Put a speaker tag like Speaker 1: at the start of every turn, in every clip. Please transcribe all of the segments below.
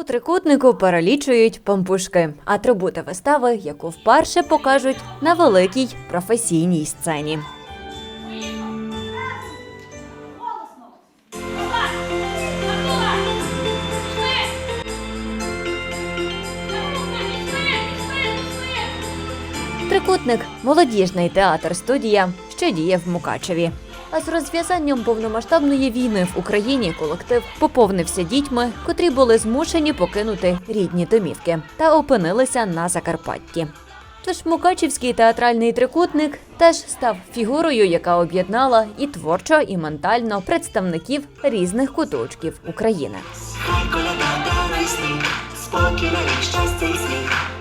Speaker 1: У трикутнику перелічують пампушки, атрибути вистави, яку вперше покажуть на великій професійній сцені. Трикутник молодіжний театр студія, що діє в Мукачеві. А з розв'язанням повномасштабної війни в Україні колектив поповнився дітьми, котрі були змушені покинути рідні домівки та опинилися на Закарпатті. Тож Мукачівський театральний трикутник теж став фігурою, яка об'єднала і творчо, і ментально представників різних куточків України.
Speaker 2: Спокій щастя і сміх.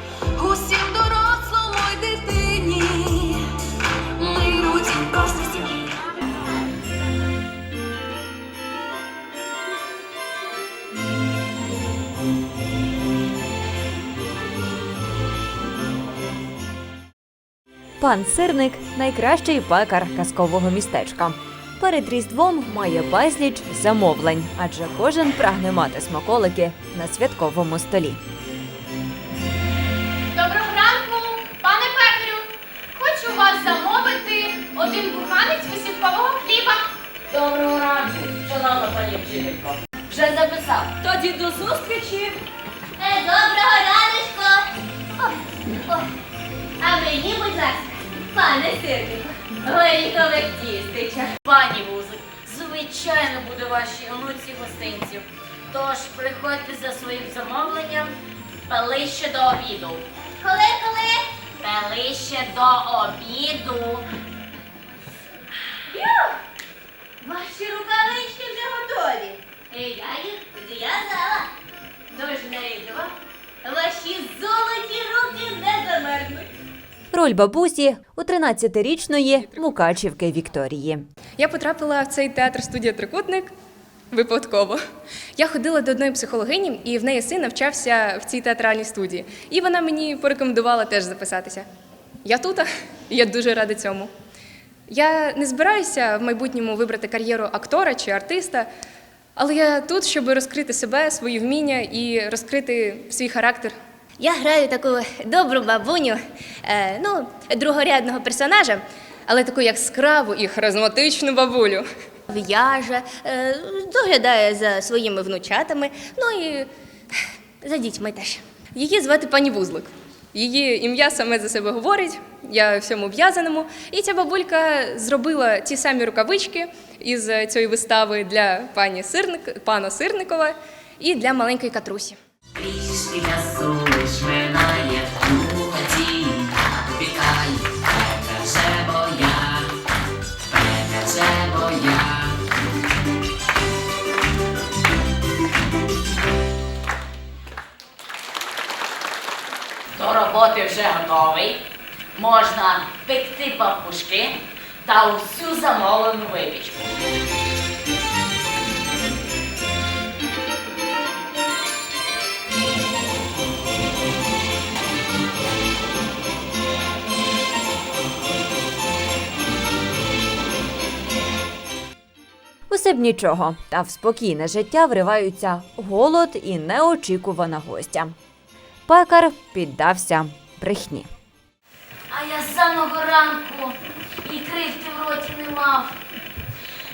Speaker 1: Пан Сирник найкращий пекар казкового містечка. Перед Різдвом має безліч замовлень, адже кожен прагне мати смаколики на святковому столі.
Speaker 3: Доброго ранку, пане пекарю. Хочу вас замовити один буханець висівкового хліба.
Speaker 4: Доброго ранку, шановна пані вчителько. Вже записав. Тоді до зустрічі.
Speaker 3: Е, доброго раночку. А мені, будь ласка, пане сирнику, горіхових тістечок.
Speaker 4: Пані Вузик, звичайно буде вашій онуці гостинців. Тож приходьте за своїм замовленням ближче до обіду.
Speaker 3: Коли, коли?
Speaker 4: Ближче до обіду.
Speaker 3: Ваші рукавички вже готові. І я їх зв'язала. Тож на різдво ваші золоті руки не замерзнуть.
Speaker 1: Роль бабусі у 13-річної Мукачівки Вікторії.
Speaker 5: Я потрапила в цей театр студія Трикутник випадково. Я ходила до одної психологині, і в неї син навчався в цій театральній студії. І вона мені порекомендувала теж записатися. Я тут, і я дуже рада цьому. Я не збираюся в майбутньому вибрати кар'єру актора чи артиста, але я тут, щоб розкрити себе, свої вміння і розкрити свій характер.
Speaker 6: Я граю таку добру бабуню, е, ну, другорядного персонажа,
Speaker 5: Але таку яскраву і харизматичну бабулю.
Speaker 6: в'яже, е, доглядає за своїми внучатами, ну і за дітьми теж.
Speaker 5: Її звати пані Вузлик. Її ім'я саме за себе говорить, я всьому в'язаному. І ця бабулька зробила ті самі рукавички із цієї вистави для пані Сирник, пана Сирникова і для маленької катрусі.
Speaker 7: Трішки лиш минає у хаті, пікай, пекаже боя, пекаже боя.
Speaker 4: До роботи вже готовий. Можна пекти пампушки та усю замовлену випічку.
Speaker 1: Б нічого, та в спокійне життя вриваються голод і неочікувана гостя. Пекар піддався брехні.
Speaker 4: А я з самого ранку і кривки в роті не мав.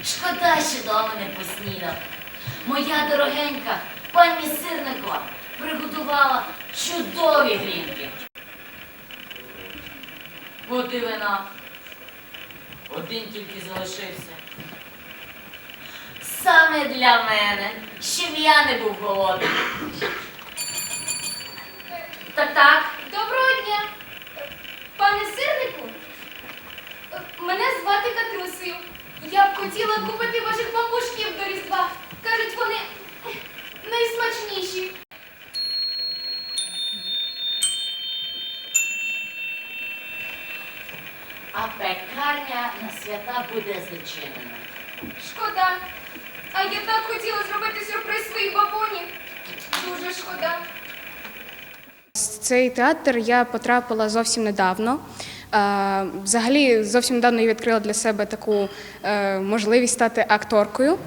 Speaker 4: Шкода, що дома не поснідав. Моя дорогенька пані Сирникова приготувала чудові грінки. Води вина. Один тільки залишився. Саме для мене, щоб я не був голодний. Так, так.
Speaker 3: Доброго дня. Пане сирнику, мене звати Катрусею. Я б хотіла купити ваших пампушків до Різдва. Кажуть, вони найсмачніші.
Speaker 4: А пекарня на свята буде зачинена.
Speaker 3: Шкода. А я так хотіла зробити сюрприз своїй бабуні. Дуже шкода.
Speaker 5: Цей театр я потрапила зовсім недавно. Е, Взагалі, зовсім недавно я відкрила для себе таку е, можливість стати акторкою.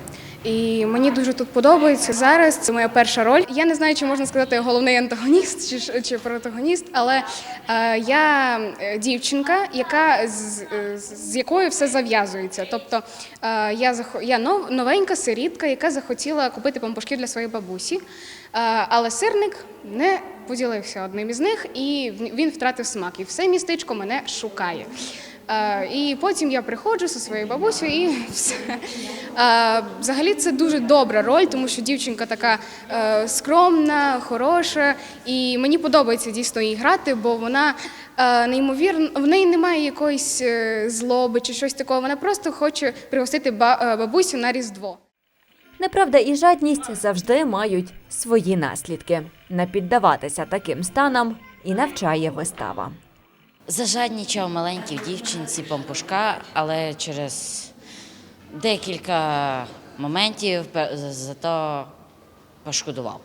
Speaker 5: І мені дуже тут подобається. Зараз це моя перша роль. Я не знаю, чи можна сказати головний антагоніст чи, чи протагоніст, але е, я е, дівчинка, яка з, з якою все зав'язується. Тобто е, я я нов, новенька сирітка, яка захотіла купити пампушки для своєї бабусі. Е, але сирник не поділився одним із них, і він втратив смак. І все містечко мене шукає. Е, І потім я приходжу зі своєю бабусею і все. Е, Взагалі це дуже добра роль, тому що дівчинка така е, скромна, хороша, і мені подобається дійсно її грати, бо вона неймовірно, в неї немає якоїсь злоби чи щось такого. Вона просто хоче пригостити бабусю на Різдво.
Speaker 1: Неправда і жадність завжди мають свої наслідки. Не піддаватися таким станам і навчає вистава.
Speaker 8: Зажаднічав маленькій дівчинці пампушка, але через декілька моментів зато пошкодував.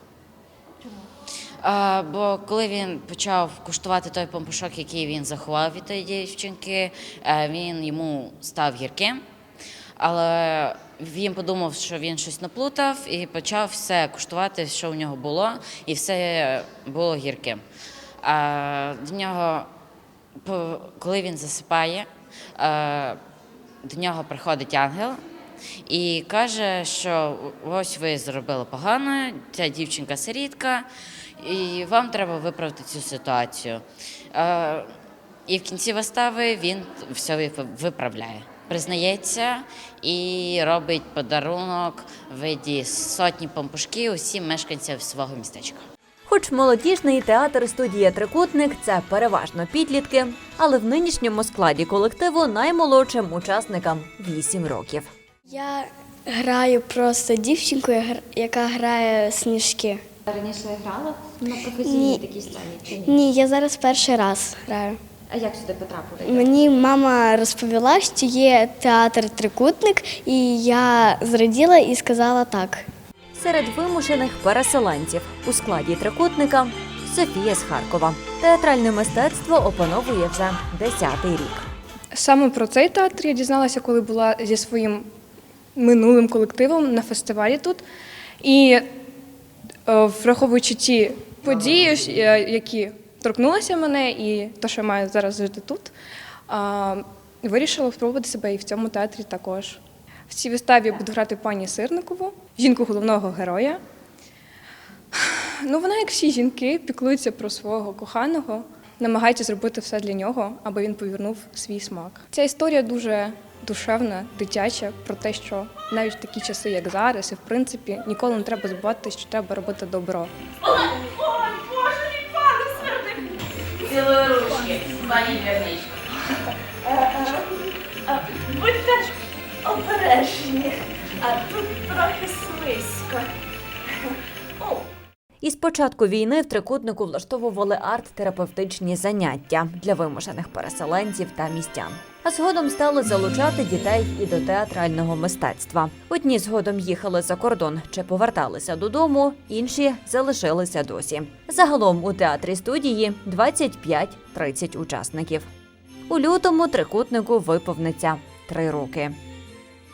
Speaker 8: А, бо коли він почав куштувати той пампушок, який він заховав від тої дівчинки, е, він йому став гірким. Але він подумав, що він щось наплутав і почав все куштувати, що у нього було, і все було гірким. А до нього, коли він засипає, е, до нього приходить ангел і каже, що ось ви зробили погано, ця дівчинка сирітка, і вам треба виправити цю ситуацію. Е, І в кінці вистави він все виправляє. Признається і робить подарунок в виді сотні пампушків усім мешканцям свого містечка.
Speaker 1: Хоч молодіжний театр студія Трикутник це переважно підлітки, але в нинішньому складі колективу наймолодшим учасникам 8 років.
Speaker 9: Я граю просто дівчинку, яка грає сніжки.
Speaker 10: Раніше грала на професійній такій сцені чи ні?
Speaker 9: Ні, я зараз перший раз граю.
Speaker 10: А як сюди потрапили?
Speaker 9: Мені мама розповіла, що є театр Трикутник, і я зраділа і сказала так.
Speaker 1: Серед вимушених переселенців у складі трикутника Софія з Харкова. Театральне мистецтво опановує вже 10-й рік.
Speaker 5: Саме про цей театр я дізналася, коли була зі своїм минулим колективом на фестивалі тут. І е, враховуючи ті події, е, які торкнулися мене, і те, що я маю зараз жити тут, вирішила спробувати себе і в цьому театрі також. В цій виставі буду грати пані Сирникову, жінку головного героя. Ну, вона, як всі жінки, піклується про свого коханого, намагається зробити все для нього, аби він повернув свій смак. Ця історія дуже душевна, дитяча, про те, що навіть в такі часи, як зараз, і в принципі, ніколи не треба забувати, що треба робити добро.
Speaker 8: Цілої ручки, пані Вірничко.
Speaker 2: Будьте ж обережні, а тут трохи слизько.
Speaker 1: Із початку війни в трикутнику влаштовували арт-терапевтичні заняття для вимушених переселенців та містян. А згодом стали залучати дітей і до театрального мистецтва. Одні згодом їхали за кордон чи поверталися додому, інші залишилися досі. Загалом у театрі студії 25-30 учасників. У лютому трикутнику виповниться три роки.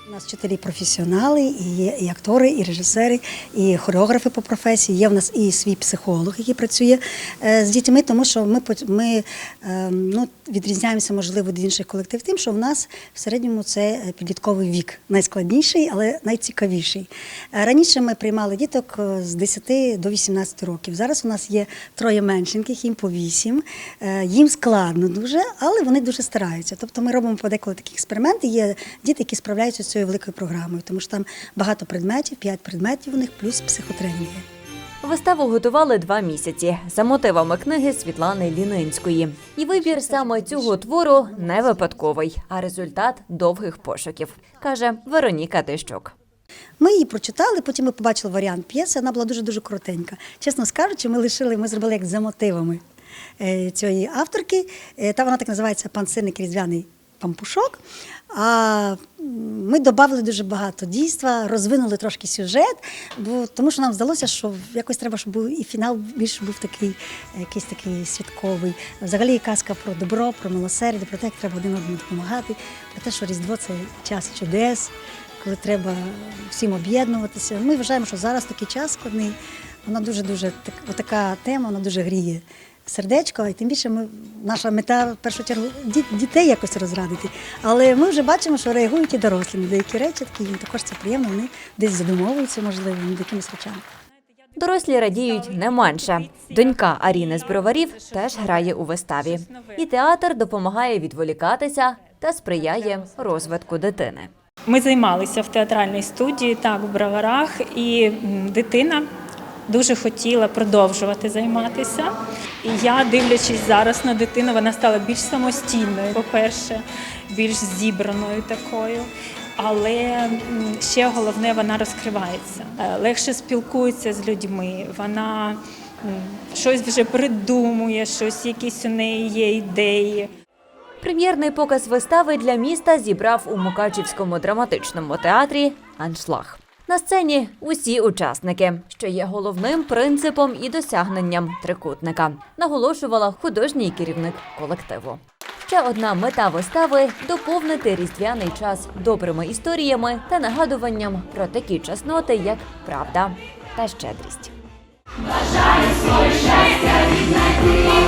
Speaker 11: У нас вчителі професіонали, і є і актори, і режисери, і хореографи по професії. Є в нас і свій психолог, який працює е, з дітьми, тому що ми, ми е, ну, відрізняємося, можливо, від інших колективів тим, що в нас в середньому це підлітковий вік, найскладніший, але найцікавіший. Е, Раніше ми приймали діток е, з 10 до 18 років. Зараз у нас є троє меншеньких, їм по 8. Е, Їм складно дуже, але вони дуже стараються. Тобто ми робимо подеколи такі експерименти. Є діти, які справляються з цією великою програмою, тому що там багато предметів, 5 предметів у них, плюс психотренінги.
Speaker 1: Виставу готували два місяці за мотивами книги Світлани Лінинської. І вибір саме цього твору не випадковий, а результат довгих пошуків, каже Вероніка Тищук.
Speaker 11: Ми її прочитали, потім ми побачили варіант п'єси, вона була дуже-дуже коротенька. Чесно скажучи, ми лишили, ми зробили як за мотивами е, цієї авторки. Е, Та вона так називається Пан сирник різдвяний пампушок. А ми додали дуже багато дійства, розвинули трошки сюжет, бо тому що нам здалося, що якось треба, щоб був і фінал більше був такий, якийсь такий святковий. Взагалі казка про добро, про милосердя, про те, як треба один одному допомагати, про те, що Різдво це час чудес. коли треба всім об'єднуватися. Ми вважаємо, що зараз такий час складний. Вона дуже дуже так, така тема, вона дуже гріє сердечко, і тим більше ми, наша мета в першу чергу ді- дітей якось розрадити. Але ми вже бачимо, що реагують і дорослі на деякі речі, такі їм також це приємно, вони десь задумовуються, можливо, над якимись речами.
Speaker 1: Дорослі радіють не менше. Донька Аріни з броварів теж грає у виставі. І театр допомагає відволікатися та сприяє розвитку дитини.
Speaker 12: Ми займалися в театральній студії, так, в броварах, і дитина дуже хотіла продовжувати займатися. І я, дивлячись зараз на дитину, вона стала більш самостійною, по-перше, більш зібраною такою. Але ще головне, вона розкривається, Е, легше спілкується з людьми. Вона щось вже придумує, щось, якісь у неї є ідеї.
Speaker 1: Прем'єрний показ вистави для міста зібрав у Мукачівському драматичному театрі аншлаг. На сцені усі учасники, що є головним принципом і досягненням трикутника, наголошувала художній керівник колективу. Ще одна мета вистави доповнити різдвяний час добрими історіями та нагадуванням про такі чесноти, як правда та щедрість.
Speaker 2: Бажаю своє щастя віднайти,